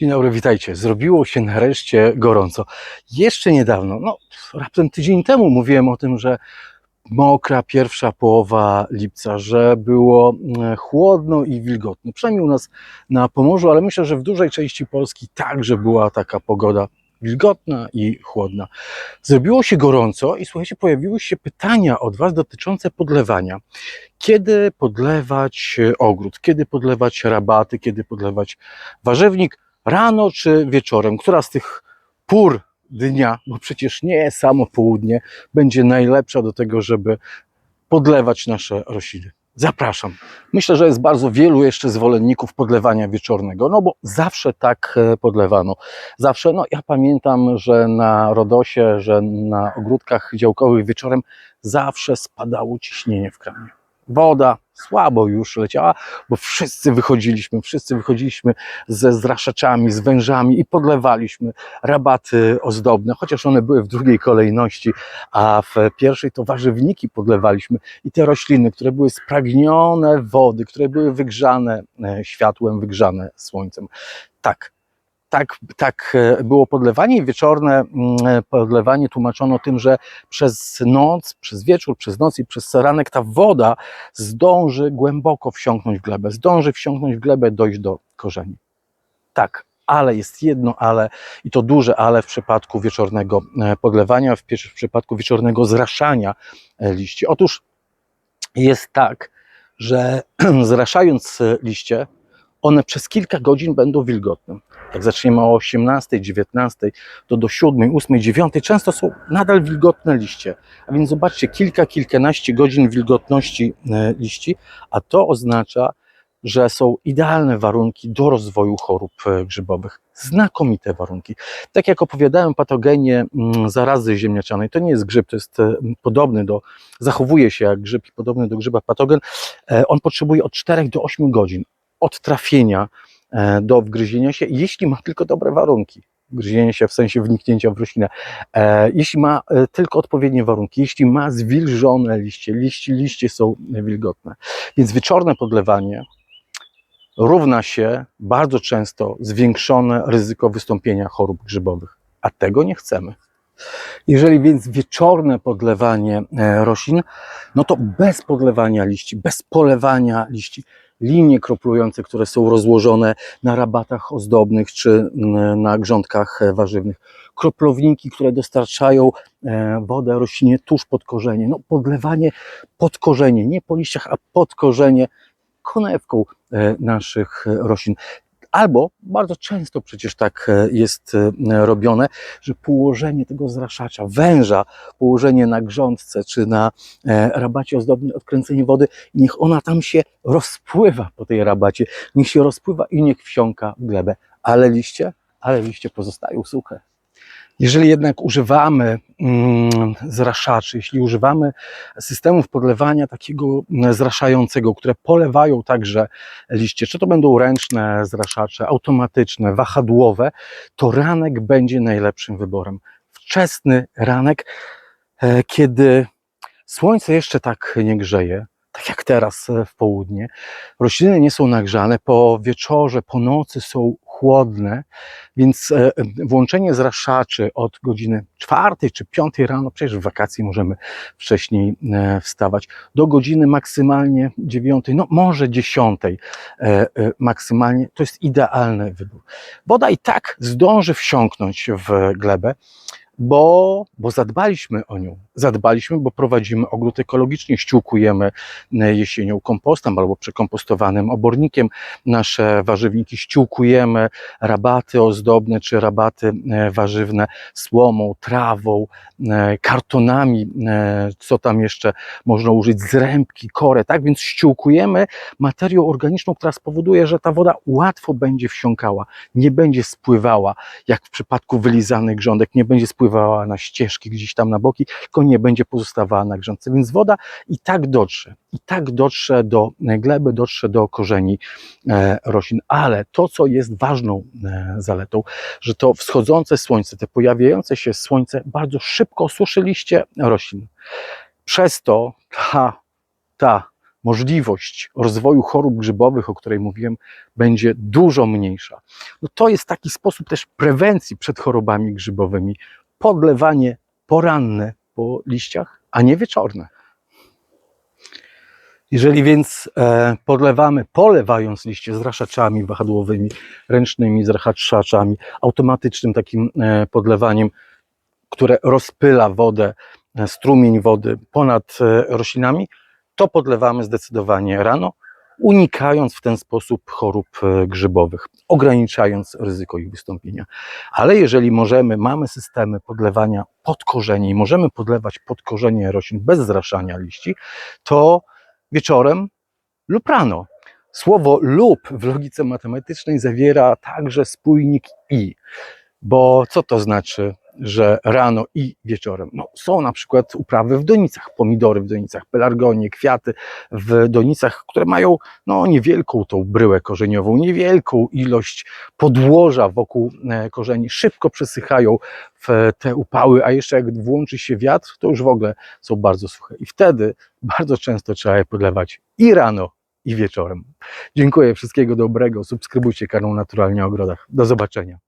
Dzień dobry, witajcie. Zrobiło się nareszcie gorąco. Jeszcze niedawno, no raptem tydzień temu mówiłem o tym, że mokra pierwsza połowa lipca, że było mm, chłodno i wilgotno. Przynajmniej u nas na Pomorzu, ale myślę, że w dużej części Polski także była taka pogoda wilgotna i chłodna. Zrobiło się gorąco i słuchajcie, pojawiły się pytania od Was dotyczące podlewania. Kiedy podlewać e, ogród, kiedy podlewać rabaty, kiedy podlewać warzywnik, rano czy wieczorem? Która z tych pór dnia, bo przecież nie samo południe, będzie najlepsza do tego, żeby podlewać nasze rośliny? Zapraszam. Myślę, że jest bardzo wielu jeszcze zwolenników podlewania wieczornego, no bo zawsze tak e, podlewano. Zawsze, no ja pamiętam, że na Rodosie, że na ogródkach działkowych wieczorem zawsze spadało ciśnienie w kramie. Woda słabo już leciała, bo wszyscy wychodziliśmy, wszyscy wychodziliśmy ze zraszaczami, z wężami i podlewaliśmy rabaty ozdobne, chociaż one były w drugiej kolejności, a w pierwszej to warzywniki podlewaliśmy i te rośliny, które były spragnione wody, które były wygrzane e, światłem, wygrzane słońcem. Tak, tak, tak e, było podlewanie i wieczorne mm, e, podlewanie tłumaczono tym, że przez noc, przez wieczór, przez noc i przez ranek ta woda zdąży głęboko wsiąknąć w glebę, zdąży wsiąknąć w glebę, dojść do korzeni. Tak, ale jest jedno ale i to duże ale w przypadku wieczornego e, podlewania, w, w przypadku wieczornego zraszania liści. Otóż jest tak, że zraszając liście, one przez kilka godzin będą wilgotne. Jak zaczniemy o 18, 19, to do 7, 8, 9 często są nadal wilgotne liście. A więc zobaczcie, kilka, kilkanaście godzin wilgotności e, liści, a to oznacza, że są idealne warunki do rozwoju chorób e, grzybowych. Znakomite warunki. Tak jak opowiadałem, patogenie mm, zarazy ziemniaczanej, to nie jest grzyb, to jest e, podobny do, zachowuje się jak grzyb i podobny do grzyba patogen. On potrzebuje od 4 do 8 godzin od trafienia e, do wgryzienia się, jeśli ma tylko dobre warunki. Wgryzienia się w sensie wniknięcia w roślinę. E, Jeśli ma e, tylko odpowiednie warunki, jeśli ma zwilżone liście, liście, liście są wilgotne. Więc wieczorne podlewanie równa się bardzo często zwiększone ryzyko wystąpienia chorób grzybowych, a tego nie chcemy. Jeżeli więc wieczorne podlewanie roślin, no to bez podlewania liści, bez polewania liści, linie kroplujące, które są rozłożone na rabatach ozdobnych czy mm, na grządkach warzywnych, kroplowniki, które dostarczają e, wodę roślinie tuż pod korzenie. No, podlewanie pod korzenie, nie po liściach, a pod korzenie konewką e, naszych roślin. Albo bardzo często przecież tak e, jest e, robione, że położenie tego zraszacza, węża, położenie na grządce czy na e, rabacie ozdobnym, odkręcenie wody, niech ona tam się rozpływa po tej rabacie, niech się rozpływa i niech wsiąka w glebę. Ale liście, ale liście pozostają suche. Jeżeli jednak używamy mm, zraszaczy, jeśli używamy systemów podlewania takiego mm, zraszającego, które polewają także liście, czy to będą ręczne zraszacze, automatyczne, wahadłowe, to ranek będzie najlepszym wyborem. Wczesny ranek, e, kiedy słońce jeszcze tak nie grzeje, tak jak teraz e, w południe, rośliny nie są nagrzane, po wieczorze, po nocy są chłodne, więc e, włączenie zraszaczy od godziny czwartej czy piątej rano, przecież w wakacji możemy wcześniej e, wstawać, do godziny maksymalnie dziewiątej, no może dziesiątej e, maksymalnie, to jest idealny wybór. Woda i tak zdąży wsiąknąć w glebę, bo, bo zadbaliśmy o nią. Zadbaliśmy, bo prowadzimy ogród ekologicznie, ściółkujemy e, jesienią kompostem albo przekompostowanym obornikiem nasze warzywniki, ściółkujemy rabaty ozdobne czy rabaty e, warzywne słomą, trawą, e, kartonami, co tam jeszcze można użyć, zrębki, korę, tak? Więc ściółkujemy materią organiczną, która spowoduje, że ta woda łatwo będzie wsiąkała, nie będzie spływała, jak w przypadku wylizanych grządek, nie będzie spływała na ścieżki gdzieś tam na boki, tylko nie będzie pozostawała na grządce. Więc woda i tak dotrze, i tak dotrze do gleby, dotrze do korzeni e, roślin. Ale to, co jest ważną e, zaletą, że to wschodzące słońce, te pojawiające się słońce bardzo szybko suszy liście roślin. Przez to ta, ta możliwość rozwoju chorób grzybowych, o której mówiłem, będzie dużo mniejsza. No to jest taki sposób też prewencji przed chorobami grzybowymi. Podlewanie poranne po liściach, a nie wieczorne. Jeżeli więc e, podlewamy, polewając liście zraszaczami wahadłowymi, ręcznymi zraszaczami, automatycznym takim e, podlewaniem, które rozpyla wodę, e, strumień wody ponad roślinami, to podlewamy zdecydowanie rano, unikając w ten sposób chorób e, grzybowych, ograniczając ryzyko ich wystąpienia. Ale jeżeli możemy, mamy systemy podlewania pod korzenie i możemy podlewać pod korzenie roślin bez zraszania liści, to wieczorem lub rano. Słowo lub w logice matematycznej zawiera także spójnik i, bo co to znaczy, że rano i wieczorem? No, są na przykład uprawy w donicach, pomidory w donicach, pelargonie, kwiaty w donicach, które mają no, niewielką tą bryłę korzeniową, niewielką ilość podłoża wokół e, korzeni, szybko przesychają w te upały, a jeszcze jak włączy się wiatr, to już w ogóle są bardzo suche. I wtedy bardzo często trzeba je podlewać i rano, i wieczorem. Dziękuję, wszystkiego dobrego. Subskrybujcie kanał Naturalnie o Ogrodach. Do zobaczenia.